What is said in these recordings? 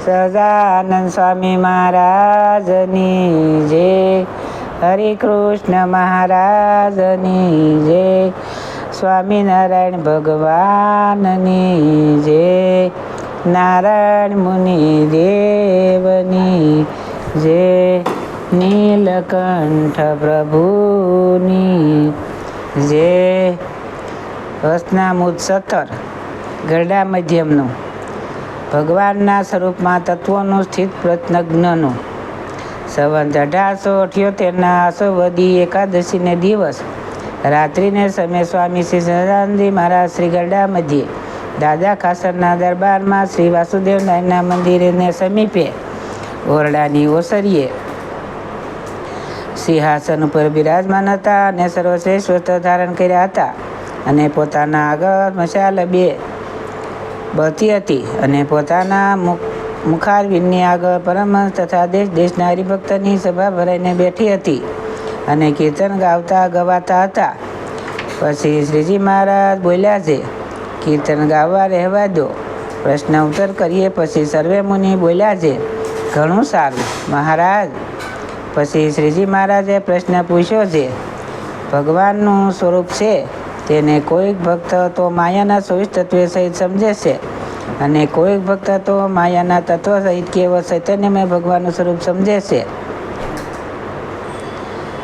સહજાનંદ સ્વામી મહારાજની જય હરે કૃષ્ણ મહારાજની જય સ્વામિનારાયણ ભગવાનની જય નારાયણ મુનિ દેવની જય નીલકંઠ પ્રભુની જય વસનામુદ સત્તર ગરડા મધ્યમનું ભગવાનના સ્વરૂપમાં તત્વોનું સ્થિત પ્રત્નજ્ઞનું. સંવંત અઢારસો અઠ્યોતેરના આસોવદી એકાદશીને દિવસ, રાત્રિને સમયે સ્વામી શ્રી સદાનંદજી મહારાજ શ્રી ગરડા મધ્યે દાદા ખાસરના દરબારમાં શ્રી વાસુદેવ નાયના મંદિરને સમીપે, ઓરડાની ઓસરીએ. સિંહાસન ઉપર બિરાજમાન હતા અને સર્વશ્રેષ્ઠ વસ્ત્ર ધારણ કર્યા હતા અને પોતાના આગળ મશાલ બે બળતી હતી અને પોતાના મુખ, મુખારવિંદની આગળ પરમહંસ તથા દેશ, દેશના હરિભક્તની સભા ભરાઈને બેઠી હતી અને કીર્તન ગાવતા ગવાતા હતા. પછી શ્રીજી મહારાજ બોલ્યા છે, કીર્તન ગાવા રહેવા દો. પ્રશ્ન ઉત્તર કરીએ પછી સર્વે મુનિ બોલ્યા છે, ઘણું સારું, મહારાજ. પછી શ્રીજી મહારાજે પ્રશ્ન પૂછ્યો છે, ભગવાનનું સ્વરૂપ છે? તેને કોઈક ભક્ત તો માયાના ચોવીસ તત્વે સહિત સમજે છે. અને કોઈક ભક્ત તો માયાના તત્વ સહિત કેવળ ચૈતન્યમય ભગવાનનું સ્વરૂપ સમજે છે.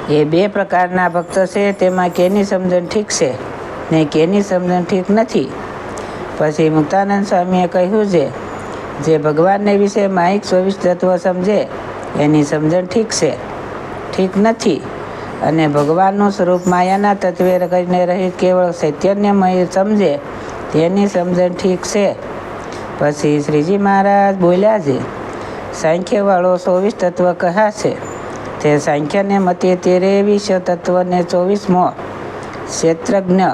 એ બે પ્રકારના ભક્ત છે, તેમાં કેની સમજણ ઠીક છે ને કેની સમજણ ઠીક નથી. પછી મુક્તાનંદ સ્વામીએ કહ્યું છે, જે ભગવાનને વિશે માહિક ચોવીસ તત્વ સમજે, એની સમજણ ઠીક છે. ઠીક નથી. અને ભગવાનનું સ્વરૂપ માયાના તત્વે કરીને રહી કેવળ ચૈતન્યમય સમજે, તેની સમજણ ઠીક છે. પછી શ્રીજી મહારાજ બોલ્યા છે, સાંખ્યવાળો ચોવીસ તત્વ કહ્યા છે તે સાંખ્યને મતે તેરે વિષ તત્વને ચોવીસમો. ક્ષેત્રજ્ઞ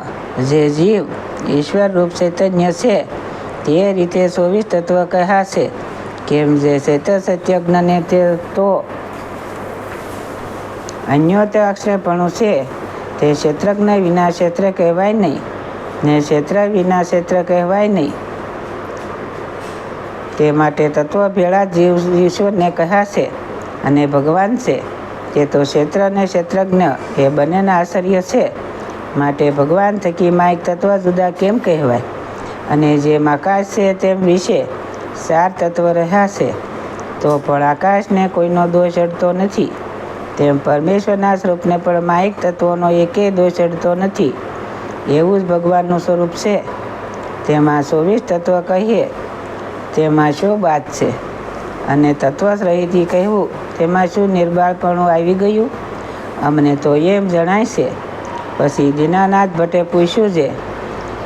જે જીવ, ઈશ્વર રૂપ ચૈતન્ય છે, તે રીતે ચોવીસ તત્વ કહ્યા છે કેમ જે ચૈત્ર સત્યજ્ઞને તે તો અન્યોત અક્ષરપણું છે. તે ક્ષેત્રજ્ઞ વિના ક્ષેત્ર કહેવાય નહીં ને ક્ષેત્ર વિના ક્ષેત્ર કહેવાય નહીં. તે માટે તત્વ ભેળા જીવ ઈશ્વરને કહાશે અને ભગવાન છે. તે તો ક્ષેત્ર અને ક્ષેત્રજ્ઞ એ બંનેના આશ્ચર્ય છે. માટે ભગવાન થકી માઇક તત્વ જુદા કેમ કહેવાય? અને જેમ આકાશ છે તેમ વિશે ચાર તત્વ રહ્યા છે. તો પણ આકાશને કોઈનો દોષ અડતો નથી. તેમ પરમેશ્વરના સ્વરૂપને પણ માઇક તત્વોનો એકે દોષ ચડતો નથી. એવું જ ભગવાનનું સ્વરૂપ છે. તેમાં ચોવીસ તત્વ કહીએ, તેમાં શું વાત છે? અને તત્વ રહીથી કહેવું, તેમાં શું નિર્બાળપણું આવી ગયું? અમને તો એમ જણાય છે. પછી દીનાનાથ ભટ્ટે પૂછ્યું છે,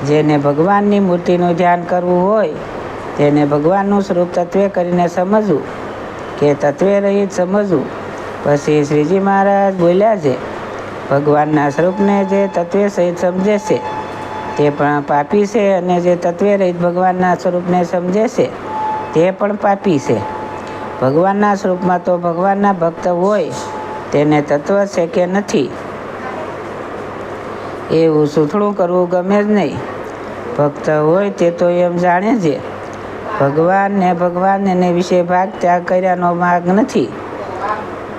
જેને ભગવાનની મૂર્તિનું ધ્યાન કરવું હોય, તેને ભગવાનનું સ્વરૂપ તત્વે કરીને સમજવું કે તત્વે રહિત સમજવું. પછી શ્રીજી મહારાજ બોલ્યા છે, ભગવાનના સ્વરૂપને જે તત્વે સહિત સમજે છે, તે પણ પાપી છે અને જે તત્વે રહિત ભગવાનના સ્વરૂપને સમજે છે, તે પણ પાપી છે. ભગવાનના સ્વરૂપમાં તો ભગવાનના ભક્ત હોય, તેને તત્વ છે કે નથી? એવું સૂથળું કરવું ગમે જ નહીં. ભક્ત હોય તે તો એમ જાણે છે, ભગવાન ને ભગવાન એને વિશે ભાગ ત્યાગ કર્યાનો માર્ગ નથી.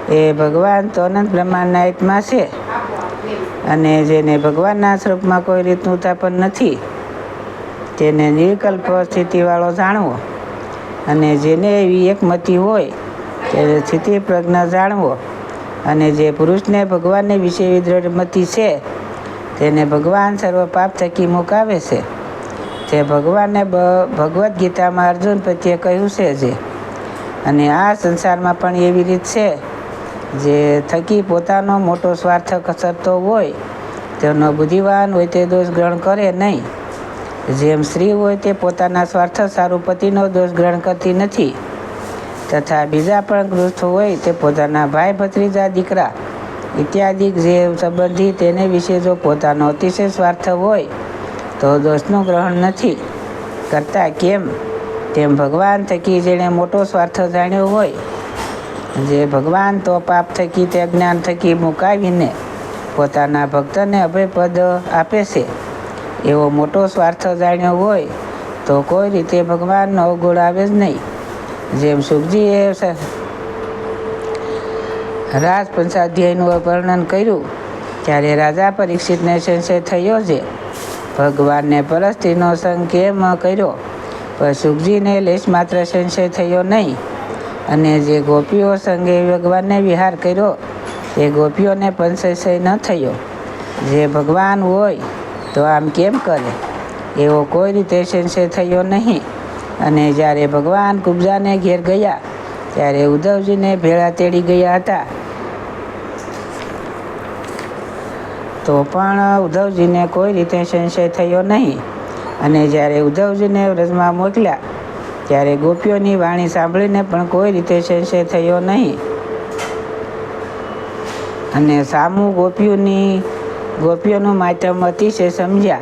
એ ભગવાન તો અનંત બ્રહ્માંડના હિતમાં છે. અને જેને ભગવાનના સ્વરૂપમાં કોઈ રીતનું તાપન નથી, તેને નિર્કલ્પ સ્થિતિવાળો જાણવો. અને જેને એવી એકમતી હોય, તેને સ્થિતિ પ્રજ્ઞા જાણવો. અને જે પુરુષને ભગવાનને વિશે દ્રઢ મતિ છે, તેને ભગવાન સર્વ પાપ થકી મુકાવે છે. તે ભગવાનને ભગવદ્ ગીતામાં અર્જુન પ્રત્યે કહ્યું છે જે. અને આ સંસારમાં પણ એવી રીત છે. જે થકી પોતાનો મોટો સ્વાર્થ કસરતો હોય, તેનો બુદ્ધિવાન હોય તે દોષ ગ્રહણ કરે નહીં. જેમ સ્ત્રી હોય તે પોતાના સ્વાર્થ સારું પતિનો દોષ ગ્રહણ કરતી નથી. તથા બીજા પણ ગૃહસ્થ હોય તે પોતાના ભાઈ ભત્રીજા, દીકરા ઇત્યાદિ જે સંબંધી તેને વિશે જો પોતાનો અતિશય સ્વાર્થ હોય, તો દોષનું ગ્રહણ નથી કરતા. કેમ? તેમ ભગવાન થકી જેણે મોટો સ્વાર્થ જાણ્યો હોય જે ભગવાન તો પાપ થકી તે જ્ઞાન થકી મુકાવીને પોતાના ભક્તને અભયપદ આપે છે. એવો મોટો સ્વાર્થ જાણ્યો હોય તો કોઈ રીતે ભગવાનનો અવગુણ આવે જ નહીં. જેમ સુખજીએ રાજપંચાધ્યાયનું વર્ણન કર્યું, ત્યારે રાજા પરીક્ષિતને સંશય થયો છે. ભગવાનને પરસ્તીનો સંગ કેમ કર્યો? પણ સુખજીને લેશ માત્ર સંશય થયો નહીં. અને જે ગોપીઓ સંગે ભગવાનને વિહાર કર્યો તે ગોપીઓને પણ ન થયો. જે ભગવાન હોય તો આમ કેમ કરે? એવો કોઈ રીતે સંશય થયો નહીં. અને જ્યારે ભગવાન કુબજાને ઘેર ગયા, ત્યારે ઉદ્ધવજીને ભેળા તેડી ગયા હતા. તો પણ ઉદ્ધવજીને કોઈ રીતે સંશય થયો નહીં. અને જ્યારે ઉદ્ધવજીને વ્રજમાં મોકલ્યા ત્યારે ગોપીઓની વાણી સાંભળીને પણ કોઈ રીતે સંશય થયો નહીં. અને સામુ ગોપીઓની, ગોપીઓનું માતમ અતિશય સમજ્યા.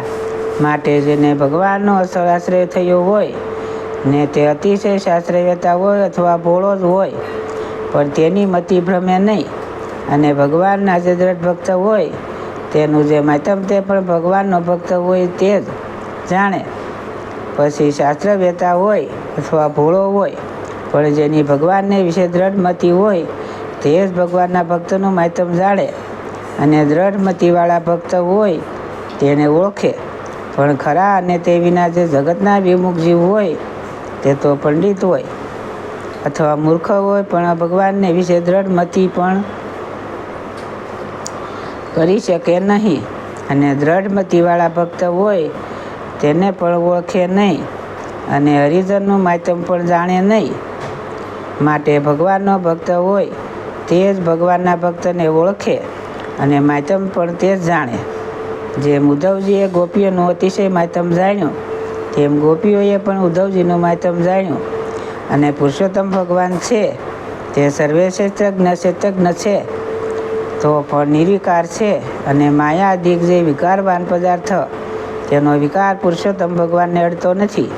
માટે જેને ભગવાનનો અસર આશ્રય થયો હોય, ને તે અતિશય શાસ્ત્રવ્યતા હોય અથવા ભોળો જ હોય, પણ તેની મતિ ભ્રમે નહીં. અને ભગવાનના જે દ્રઢ ભક્ત હોય, તેનું જે માતમ તે પણ ભગવાનનો ભક્ત હોય તે જ, જાણે. પછી શાસ્ત્રવેતા હોય અથવા ભોળો હોય, પણ જેની ભગવાનને વિશે દ્રઢ મતિ હોય, તે જ ભગવાનના ભક્તનું માધ્યમ જાણે. અને દ્રઢ મતિવાળા ભક્ત હોય, તેને ઓળખે. પણ ખરા અને તે વિના જે જગતના વિમુખ જીવ હોય, તે તો પંડિત હોય. અથવા મૂર્ખ હોય, પણ ભગવાનને વિશે દ્રઢ મતિ પણ કરી શકે નહીં. અને દ્રઢ મતિવાળા ભક્ત હોય તેને પણ ઓળખે નહીં અને હરિજનનું માધ્યમ પણ જાણે નહીં. માટે ભગવાનનો ભક્ત હોય તે જ ભગવાનના ભક્તને ઓળખે અને માધ્યમ પણ તે જ જાણે. જેમ ઉદ્ધવજીએ ગોપીઓનું અતિશય માધ્યમ જાણ્યું, તેમ ગોપીઓએ પણ ઉદ્ધવજીનું માધ્યમ જાણ્યું. અને પુરુષોત્તમ ભગવાન છે, તે સર્વે ક્ષેત્રજ્ઞ ક્ષેત્રજ્ઞ છે. તો પણ નિર્વિકાર છે અને માયા માયાદિક જે વિકારવાન પદાર્થ તેનો વિકાર પુરુષોત્તમ ભગવાનને અડતો નથી.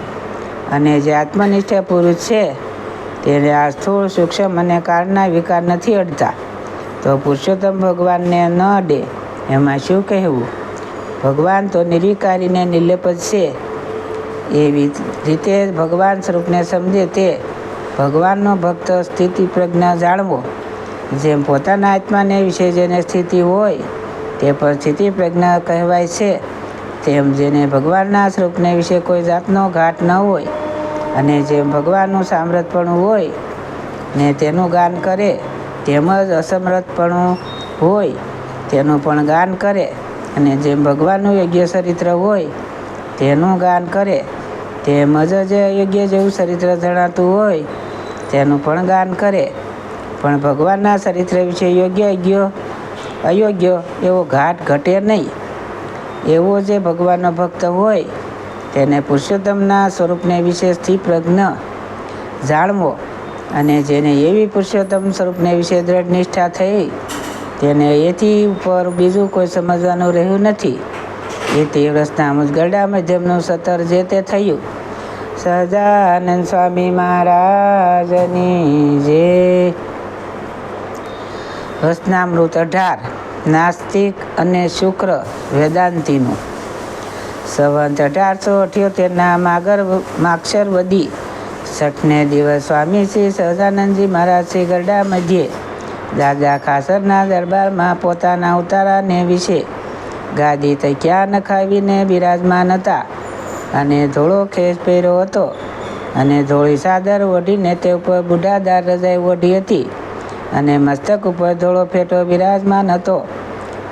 અને જે આત્મનિષ્ઠ પુરુષ છે, તેને આ સ્થૂળ, સૂક્ષ્મ અને કાળના વિકાર નથી અડતા. તો પુરુષોત્તમ ભગવાનને ન અડે, એમાં શું કહેવું? ભગવાન તો નિર્વિકારીને નિર્લેપ છે. એવી રીતે ભગવાન સ્વરૂપને સમજે તે ભગવાનનો ભક્ત સ્થિતિ પ્રજ્ઞા જાણવો. જેમ પોતાના આત્માને વિશે જેને સ્થિતિ હોય, તે પર સ્થિતિ પ્રજ્ઞા કહેવાય છે. તેમ જેને ભગવાનના સ્વરૂપને વિશે કોઈ જાતનો ઘાટ ન હોય અને જેમ ભગવાનનું સામ્રતપણું હોય ને તેનું ગાન કરે તેમજ અસમર્થપણું હોય તેનું પણ ગાન કરે અને જેમ ભગવાનનું યોગ્ય ચરિત્ર હોય તેનું ગાન કરે તેમજ જે યોગ્ય જેવું ચરિત્ર જણાતું હોય તેનું પણ ગાન કરે. પણ ભગવાનના ચરિત્ર વિશે યોગ્ય યોગ્ય, અયોગ્ય એવો ઘાટ ઘટે નહીં. એવો જે ભગવાનનો ભક્ત હોય, તેને પુરુષોત્તમના સ્વરૂપને વિશે સ્થિર પ્રજ્ઞ જાણવો અને જેને એવી પુરુષોત્તમ સ્વરૂપને વિશે દ્રઢ નિષ્ઠા થઈ, તેને એથી ઉપર બીજું કોઈ સમજવાનું રહ્યું નથી. એ તે રસના મુજગરડા મધ્યમનું સતર જે તે થયું. સહજાનંદ સ્વામી મહારાજની જે હસનામૃત અઢાર નાસ્તિક અને શુક્ર વેદાંતિનું. સંવંત અઢારસો અઠ્યોતેરના માગર માક્ષર વદી. છઠને દિવસ સ્વામી શ્રી સહજાનંદજી મહારાજ શ્રી ગરડા મધ્યે. દાદા ખાસરના દરબારમાં પોતાના ઉતારાને વિશે. ગાદી તૈક્યા નખાવીને બિરાજમાન હતા. અને ધોળો ખેસ પહેર્યો હતો. અને ધોળી સાદર ઓઢીને તે ઉપર બુઢાદાર રજાઈ ઓઢી હતી. અને મસ્તક ઉપર ધોળો ફેટો બિરાજમાન હતો.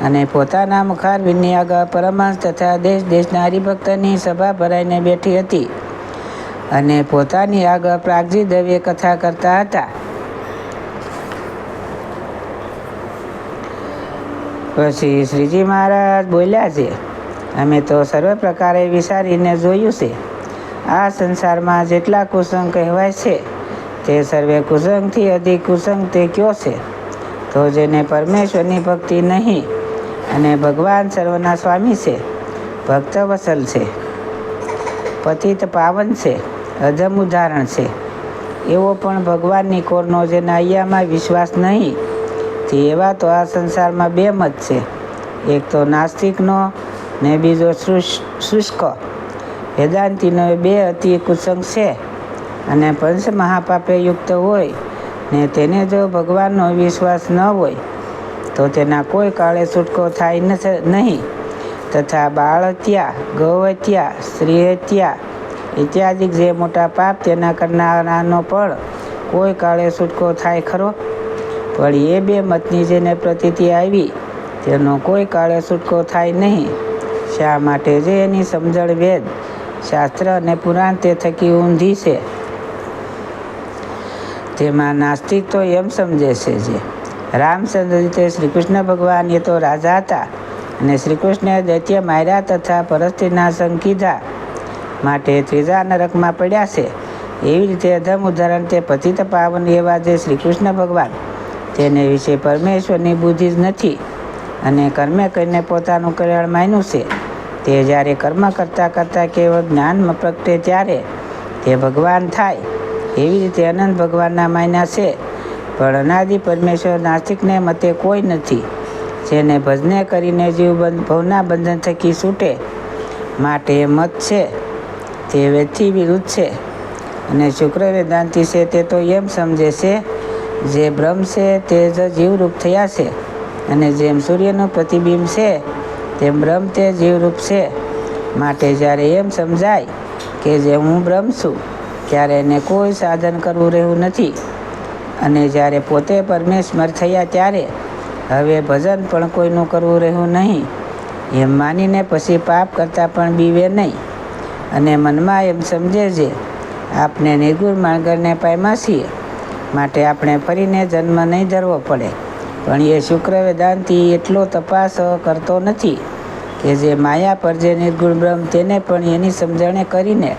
અને પોતાના મુખારબિનની આગળ પરમહંસ તથા દેશ દેશના હરિભક્તની સભા ભરાઈને બેઠી હતી. અને પોતાની આગળ પ્રાગજી દવે કથા કરતા હતા. પછી શ્રીજી મહારાજ બોલ્યા છે, અમે તો સર્વ પ્રકારે વિચારીને જોયું છે. આ સંસારમાં જેટલા કુસંગ કહેવાય છે તે સર્વે કુસંગથી અધિક કુસંગ તે કયો છે? તો જેને પરમેશ્વરની ભક્તિ નહીં અને ભગવાન સર્વના સ્વામી છે, ભક્ત વસલ છે, પતિત પાવન છે અધમ ઉદાહરણ છે, એવો પણ ભગવાનની કોરનો જેના અહીંયામાં વિશ્વાસ નહીં, તે એવા તો આ સંસારમાં બે મત છે. એક તો નાસ્તિકનો ને બીજો શુષ્ક. વેદાંતિનો બે અતિ કુસંગ છે. અને પંચ મહાપાપે યુક્ત હોય ને તેને જો ભગવાનનો વિશ્વાસ ન હોય, તો તેના કોઈ કાળે છૂટકો થાય નહીં. તથા બાળહત્યા ગૌહત્યા સ્ત્રીહત્યા ઇત્યાદિ જે મોટા પાપ તેના કરનારાનો પણ કોઈ કાળે છૂટકો થાય ખરો? પણ એ બે મતની જેને પ્રતીતિ આવી, તેનો કોઈ કાળે છૂટકો થાય નહીં. શા માટે જે એની સમજણ વેદ, શાસ્ત્ર અને પુરાણ તે થકી ઊંધી છે? તેમાં નાસ્તિક તો એમ સમજે છે જે. રામચંદ્ર રીતે શ્રી કૃષ્ણ ભગવાન એ તો રાજા હતા અને શ્રીકૃષ્ણએ દૈત્ય માર્યા તથા પરસ્તીના સંકીધા માટે ત્રીજા નરકમાં પડ્યા છે. એવી રીતે અધમ ઉદાહરણ તે પતિત પાવન એવા જે શ્રી કૃષ્ણ ભગવાન. તેને વિશે પરમેશ્વરની બુદ્ધિ જ નથી અને કર્મે કરીને પોતાનું કલ્યાણ માન્યું છે. તે જ્યારે કર્મ કરતાં કરતાં કેવળ જ્ઞાનમાં પ્રગટે ત્યારે તે ભગવાન થાય. એવી રીતે અનંત ભગવાનના માયના છે. પણ અનાદિ પરમેશ્વર નાસ્તિકને મતે કોઈ નથી. જેને ભજને કરીને જીવ બંધ, ભવના બંધન થકી છૂટે, માટે મત છે. તે વેથી વિરુદ્ધ છે. અને શુક્ર વેદાંતિ છે તે તો એમ સમજે છે, જે બ્રહ્મ છે તે જ જીવરૂપ થયા છે. અને જેમ સૂર્યનું પ્રતિબિંબ છે, તેમ બ્રહ્મ તે જીવરૂપ છે. માટે જ્યારે એમ સમજાય કે જે હું બ્રહ્મ છું ત્યારે એને કોઈ સાધન કરવું રહ્યું નથી. અને જ્યારે પોતે પરમેશ્વર થયા ત્યારે હવે ભજન પણ કોઈનું કરવું રહ્યું નહીં. એમ માનીને પછી પાપ કરતાં પણ બીવે નહીં. અને મનમાં એમ સમજે છે આપણે નિર્ગુણ માર્ગને પામ્યા છીએ. માટે આપણે ફરીને જન્મ નહીં ધરવો પડે. પણ એ શુક્ર વેદાંતિ એટલો તપાસ કરતો નથી કે જે માયા પર જે નિર્ગુણ બ્રહ્મ તેને પણ એની સમજણે કરીને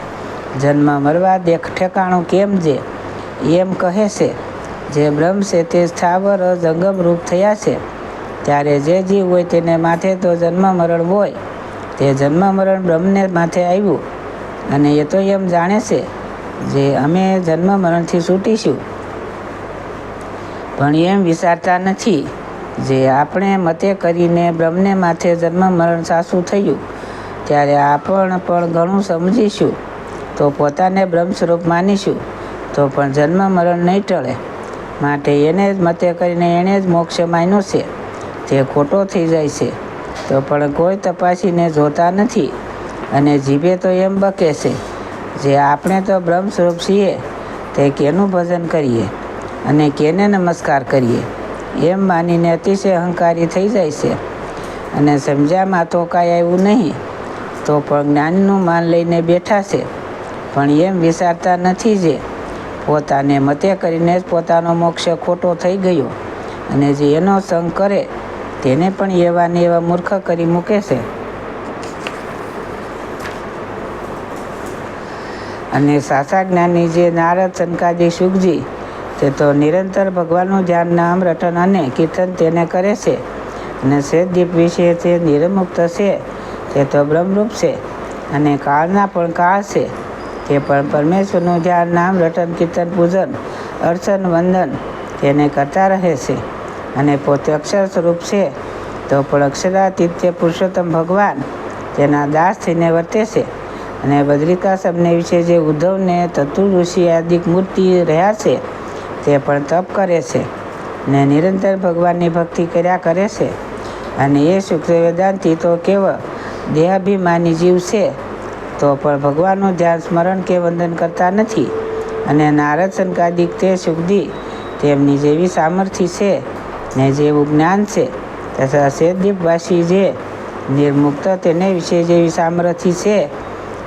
જન્મ મરવા દેખ ઠેકાણું કેમ જે એમ કહે છે, જે બ્રહ્મ છે તે સ્થાવર જંગમ રૂપ થયા છે. ત્યારે જે જીવ હોય તેને માથે તો જન્મ મરણ હોય. તે જન્મ મરણ બ્રહ્મને માથે આવ્યું. અને એ તો એમ જાણે છે, જે અમે જન્મ મરણથી છૂટીશું. પણ એમ વિચારતા નથી, જે આપણે મતે કરીને બ્રહ્મને માથે જન્મ મરણ સાસું થયું, ત્યારે આપણ પણ ઘણું સમજીશું. તો પોતાને બ્રહ્મ સ્વરૂપ માનીશું, તો પણ જન્મ મરણ નહીં ટળે. માટે એને જ મતે કરીને એણે જ મોક્ષ માન્યો છે. તે ખોટો થઈ જાય છે, તો પણ કોઈ તપાસીને જોતા નથી. અને જીભે તો એમ બકે છે, જે આપણે તો બ્રહ્મ સ્વરૂપ છીએ, તે કેનું ભજન કરીએ? અને કેને નમસ્કાર કરીએ? એમ માનીને અતિશય અહંકારી થઈ જાય છે. અને સમજ્યામાં તો કાંઈ આવ્યું નહીં, તો પણ જ્ઞાનનું માન લઈને બેઠા છે. પણ એમ વિચારતા નથી જે. પોતાને મતે કરીને જ પોતાનો મોક્ષ ખોટો થઈ ગયો અને જે એનો સંગ કરે, તેને પણ એવા ને એવા મૂર્ખ કરી મૂકે છે. અને સાચા જ્ઞાની જે નારદ શંકાજી સુખજી, તે તો નિરંતર ભગવાનનું ધ્યાન, નામ, રટન અને કીર્તન તેને કરે છે. અને શ્વેતદીપ વિશે તે નિરમુક્ત છે, તે તો બ્રહ્મરૂપ છે અને કાળના પણ કાળ છે. તે પણ પરમેશ્વરનું ધ્યાન નામ, રટન, કીર્તન, પૂજન, અર્ચન, વંદન તેને કરતા રહે છે. અને પોતે અક્ષર સ્વરૂપ છે, તો પણ અક્ષરાતીત્ય પુરુષોત્તમ ભગવાન તેના દાસ થઈને વર્તે છે. અને બદ્રિકાશ્રમને વિશે જે ઉદ્ધવને તતુ ઋષિ આદિક મૂર્તિ રહ્યા છે, તે પણ તપ કરે છે ને નિરંતર ભગવાનની ભક્તિ કર્યા કરે છે. અને એ શુક્ર વેદાંતિ તો કેવળ દેહાભિમાની જીવ છે તો પણ ભગવાનનું ધ્યાન સ્મરણ કે વંદન કરતા નથી. અને નારદ શંકાદિક તે સુખદી, તેમની જેવી સામર્થ્ય છે ને જેવું જ્ઞાન છે. તથા શેદીપવાસી જે નિર્મુક્ત તેને વિશે જેવી સામર્થ્ય છે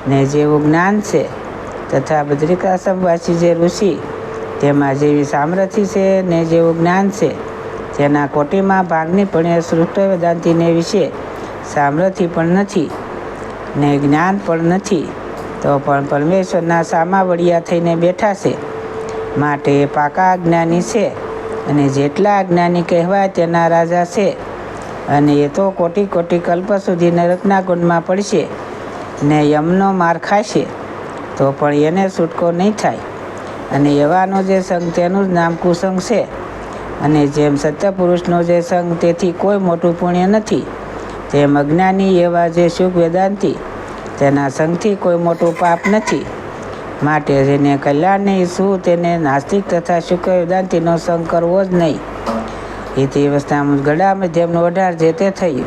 ને જેવું જ્ઞાન છે. તથા બદ્રિકાશ્રમવાસી જે ઋષિ, તેમાં જેવી સામર્થ્ય છે ને જેવું જ્ઞાન છે. તેના કોટીમાં ભાગની પણ સૃષ્ટ વેદાંતિને વિશે સામર્થ્ય પણ નથી. ને જ્ઞાન પણ નથી. તો પણ પરમેશ્વરના સામા વડિયા થઈને બેઠા છે. માટે પાકા અજ્ઞાની છે અને જેટલા અજ્ઞાની કહેવાય તેના રાજા છે. અને એ તો કોટી કોટી કલ્પ સુધી નરકના ગુણમાં પડશે ને યમનો માર ખાશે. તો પણ એને છૂટકો નહીં થાય. અને એવાનો જે સંઘ તેનું જ નામ કુસંગ છે. અને જેમ સત્યપુરુષનો જે સંઘ તેથી કોઈ મોટું પુણ્ય નથી. તેમ અજ્ઞાની એવા જે શુભ વેદાંતિ, તેના સંઘથી કોઈ મોટું પાપ નથી. માટે જેને કલ્યાણને શું તેને નાસ્તિક તથા શુક્ર વેદાંતિનો સંગ કરવો જ નહીં. એથી અવસ્થામાં ગળા મધ્યમનો અઢાર જે તે થયું.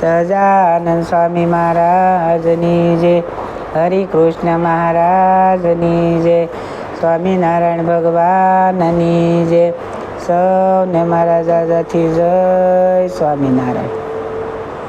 સહજાનંદ સ્વામી મહારાજની જે, હરિકૃષ્ણ મહારાજની જે, સ્વામિનારાયણ ભગવાનની જે, સૌને દાદાથી જય સ્વામિનારાયણ.